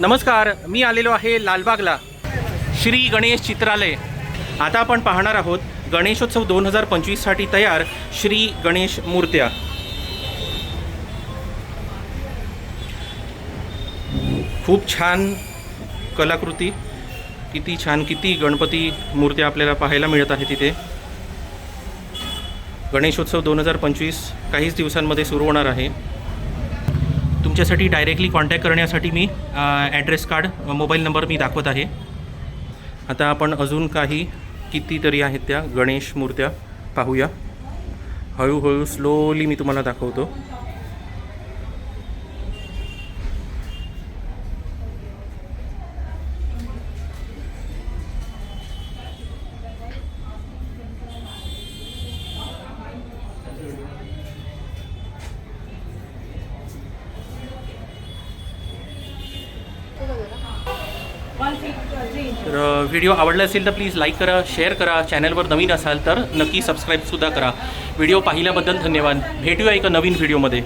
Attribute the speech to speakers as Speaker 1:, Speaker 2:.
Speaker 1: नमस्कार मी आलेलो आहे लालबागला. श्री गणेश चित्रालय. आता आपण पाहणार आहोत गणेशोत्सव दोन हजार पंचवीससाठी तयार श्री गणेश मूर्त्या. खूप छान कलाकृती किती छान किती गणपती मूर्त्या आपल्याला पाहायला मिळत आहे तिथे गणेशोत्सव दोन हजार पंचवीस काहीच दिवसांमध्ये सुरू होणार आहे. तुमच्यासाठी डायरेक्टली कॉन्टॅक्ट करण्यासाठी मी ॲड्रेस कार्ड मोबाईल नंबर मी दाखवत आहे. आता आपण अजून काही कितीतरी आहेत त्या गणेश मूर्त्या पाहूया. हळूहळू स्लोली मी तुम्हाला दाखवतो. तर व्हिडिओ आवडला असेल तर प्लीज लाईक करा शेअर करा चॅनलवर नवीन असाल तर नक्की सबस्क्राईबसुद्धा करा. व्हिडिओ पाहिल्याबद्दल धन्यवाद. भेटूया एका नवीन व्हिडिओमध्ये